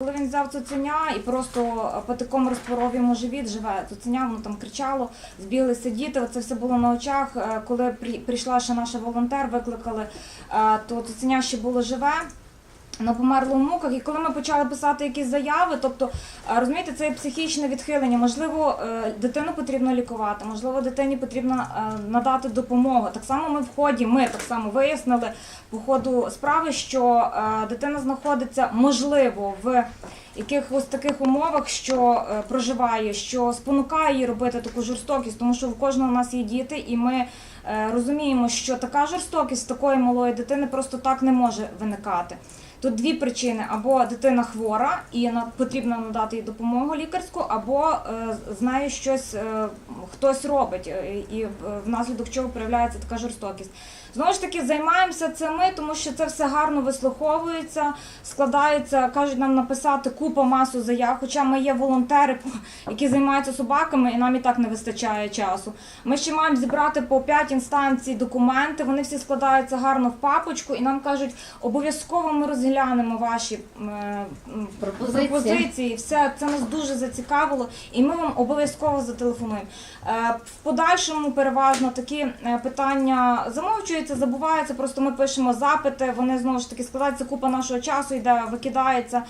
Коли він взяв цуценя і просто патиком розпоров йому живіт, живе цуценя, воно там кричало, збігли сидіти. Це все було на очах. Е, Коли при- прийшла ще наша волонтер, викликали, е, то цуценя ще було живе. Воно померло в муках, і коли ми почали писати якісь заяви, тобто е, розумієте, це психічне відхилення. Можливо, е, дитину потрібно лікувати, можливо, дитині потрібно е, надати допомогу. Так само ми в ході, ми так само вияснили по ходу справи, що дитина знаходиться можливо в якихось таких умовах, що е, проживає, що спонукає її робити таку жорстокість, тому що в кожного у нас є діти, і ми е, розуміємо, що така жорстокість такої малої дитини просто так не може виникати. Тут дві причини: або дитина хвора і потрібно надати їй допомогу лікарську, або е, з щось хтось робить, і внаслідок чого проявляється така жорстокість. Знову ж таки, займаємося це ми, тому що це все гарно вислуховується, складається, кажуть нам написати купу масу заяв. Хоча ми є волонтери, які займаються собаками, і нам і так не вистачає часу. Ми ще маємо зібрати по 5 інстанцій документи. Вони всі складаються гарно в папочку, і нам кажуть, обов'язково ми розглянемо ваші е, Пропозиції. пропозиції. Все це нас дуже зацікавило, і ми вам обов'язково зателефонуємо. Е, В подальшому переважно такі е, питання замовчуються, забуваються. Просто ми пишемо запити. Вони знову ж таки складається купа нашого часу, йде, викидається.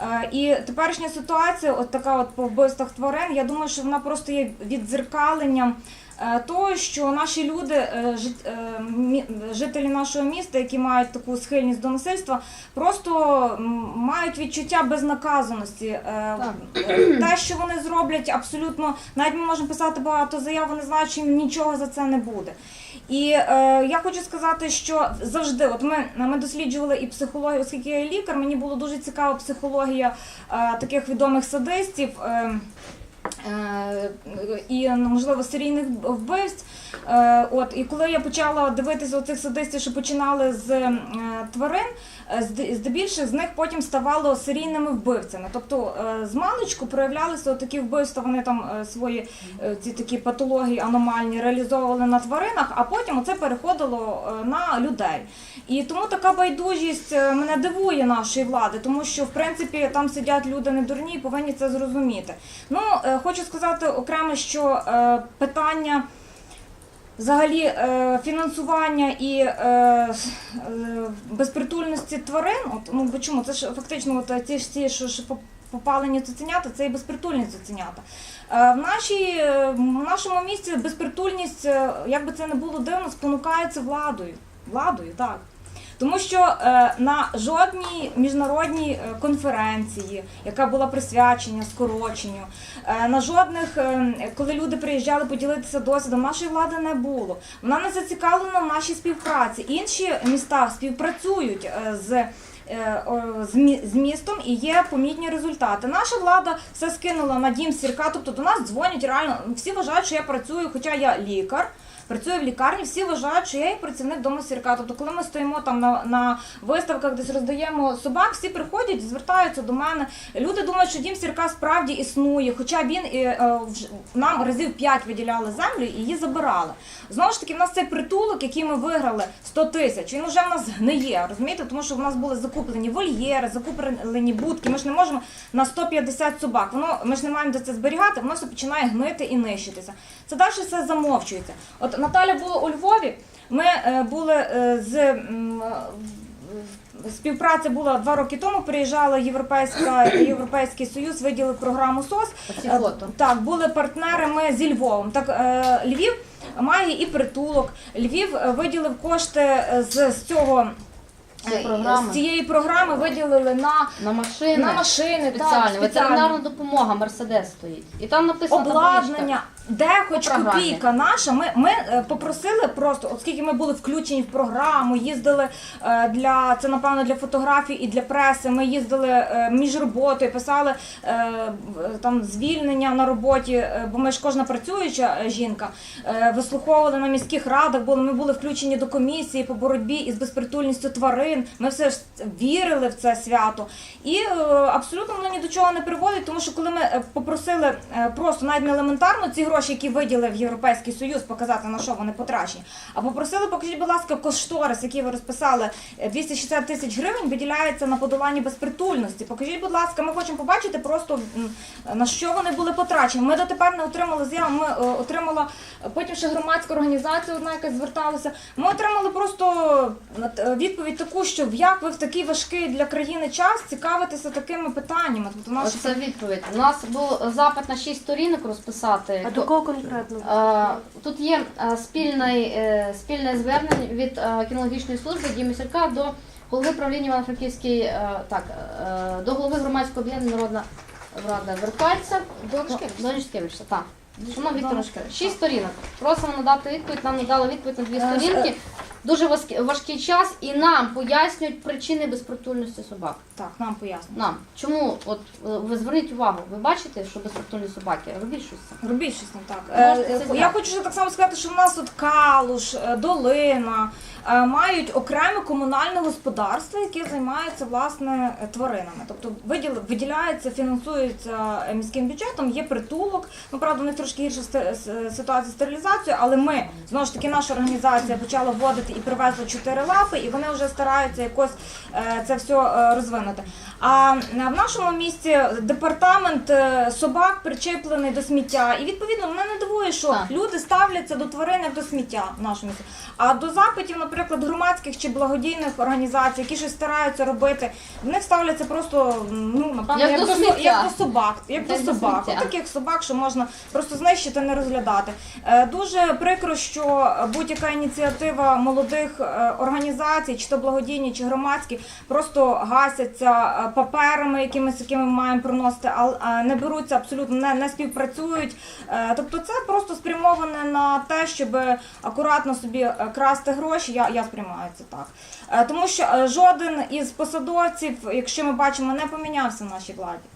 Е, Теперішня ситуація, от така от по вбивствах тварин, я думаю, що вона просто є віддзеркаленням е, того, що наші люди, е, е, жителі нашого міста, які мають таку схильність до насильства, просто мають відчуття безнаказаності. Те, що вони зроблять, абсолютно навіть ми можемо писати багато заяв, вони знають, що їм нічого за це не буде. І е, я хочу сказати, що завжди, от ми, ми досліджували і психологію, оскільки я лікар, мені було дуже цікава психологія е, таких відомих садистів. Е, і ну, можливо серійних вбивств. Е, От і коли я почала дивитися оцих садистів, що починали з е, тварин, е, здебільших з них потім ставало серійними вбивцями. Тобто е, з маличку проявлялися такі вбивства, вони там е, свої е, ці такі патології аномальні реалізовували на тваринах, а потім це переходило е, на людей. І тому така байдужість е, мене дивує нашої влади, тому що в принципі там сидять люди не дурні і повинні це зрозуміти. Ну е, хочу сказати окремо, що е, питання. Взагалі е, фінансування і е, безпритульності тварин, от, ну чому? Це ж фактично от, ті ж що ж попалені цуценята, це і безпритульні цуценята. В, нашій, в нашому місті безпритульність, як би це не було дивно, спонукається владою. Владою, так. Тому що е, на жодній міжнародній е, конференції, яка була присвячена скороченню, е, на жодних, коли люди приїжджали поділитися досвідом, нашої влади не було. Вона не зацікавлена в нашій співпраці. Інші міста співпрацюють з. з містом і є помітні результати. Наша влада все скинула на дім сірка. Тобто до нас дзвонять реально. Всі вважають, що я працюю, хоча я лікар. Працюю в лікарні, всі вважають, що я є працівник дому сірка. Тобто, коли ми стоїмо там на, на виставках, десь роздаємо собак, всі приходять, звертаються до мене. Люди думають, що дім сірка справді існує, хоча він і, е, нам разів 5 виділяли землю і її забирали. Знову ж таки, в нас цей притулок, який ми виграли 100 тисяч, він вже в нас гниє, розумієте? Тому що в нас були закуплені вольєри, закуплені будки. Ми ж не можемо на 150 собак. Воно ми ж не маємо де це зберігати, воно все починає гнити і нищитися. Це далі все замовчується. От Наталя була у Львові. Ми е, були е, з. е, Співпраця була два роки тому. Приїжджала Європейська Європейський Союз, виділив програму СОС. Оці фото. Так, були партнерами зі Львовом. Так, Львів має і притулок. Львів виділив кошти з, з цього. Програми. З цієї програми виділили на, На машини. на машини, спеціально. Ветеринарна допомога, Мерседес стоїть. І там написано обладнання, де хоч програмі. копійка наша. Ми, ми е, попросили просто, оскільки ми були включені в програму, їздили е, для це, напевно, для фотографій і для преси. Ми їздили е, між роботою, писали там звільнення на роботі, бо ми ж кожна працююча жінка. Вислуховували на міських радах, були ми були включені до комісії по боротьбі із безпритульністю тварин. Ми все ж вірили в це свято. І абсолютно воно ні до чого не приводить, тому що коли ми попросили просто навіть не елементарно ці гроші, які виділив Європейський Союз, показати на що вони потрачені, а попросили, покажіть, будь ласка, кошторис, який ви розписали, е, 260 тисяч гривень виділяється на подолання безпритульності. Покажіть, будь ласка, ми хочемо побачити просто на що вони були потрачені. Ми дотепер не отримали заяву. Ми е, отримала е, потім ще громадська організація, одна якась зверталася. Ми отримали просто е, відповідь таку, що як ви в такий важкий для країни час цікавитеся такими питаннями. Тобто наші Оце відповідь. У нас був запит на 6 сторінок розписати. А до кого конкретно? А, Тут є а, спільний, е, спільне звернення від а, кінологічної служби Діми Сірка до голови правління Івано-Франківської, е, так, е, до голови громадського об'єднання Народна Рада Верпальця. До До Лешкевича, так. Шановний Віктор Лешкевич, шість сторінок. Просимо надати відповідь. Нам надали відповідь на дві Е, сторінки. Дуже важкий, важкий час і нам пояснюють причини безпритульності собак. так нам пояснюють. Нам. Чому, от е, ви зверніть увагу, ви бачите, що безпритульні собаки? Робіть щось. з цим. Робіть щось не так. Можете Е, Я хочу ще так само сказати, що в нас тут Калуш, е, Долина е, мають окреме комунальне господарство, яке займається власне е, тваринами. Тобто виділ- виділяється, фінансується е, міським бюджетом, є притулок. Ну правда, у них трошки гірша сте- с- ситуація з стерилізацією, але ми знову ж таки наша організація почала вводити і привезли чотири лапи, і вони вже стараються якось е, це все е, розвинути. А е, в нашому місті департамент е, собак причеплений до сміття, і відповідно мене не дивує, що Так. люди ставляться до тварин як до сміття в нашому місті. А до запитів, наприклад, громадських чи благодійних організацій, які щось стараються робити, в них ставляться просто ну напевно Як як, до до, як до собак, як, Як до до собак, сміття. таких собак, що можна просто знищити, не розглядати. Е, Дуже прикро, що будь-яка ініціатива молодих організацій, чи то благодійні, чи громадські, просто гасяться паперами, якимись, якими ми маємо проносити, а не беруться абсолютно не, не співпрацюють. Е, Тобто це просто спрямоване на те, щоб акуратно собі е, красти гроші. Я, я сприймаю це так. Е, Тому що е, жоден із посадовців, якщо ми бачимо, не помінявся в нашій владі.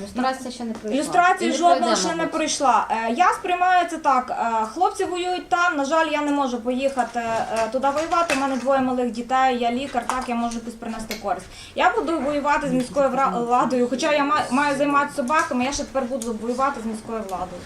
Ілюстрація ще не пройшла. Ілюстрації І не ще не пройшла. Е, Я сприймаю це так. е, Хлопці воюють там. На жаль, я не можу поїхати е, туди воювати. У мене двоє малих дітей, я лікар, так я можу якусь принести користь. Я буду воювати з міською вра- владою. Хоча я ма- маю займатися собаками, я ще тепер буду воювати з міською владою.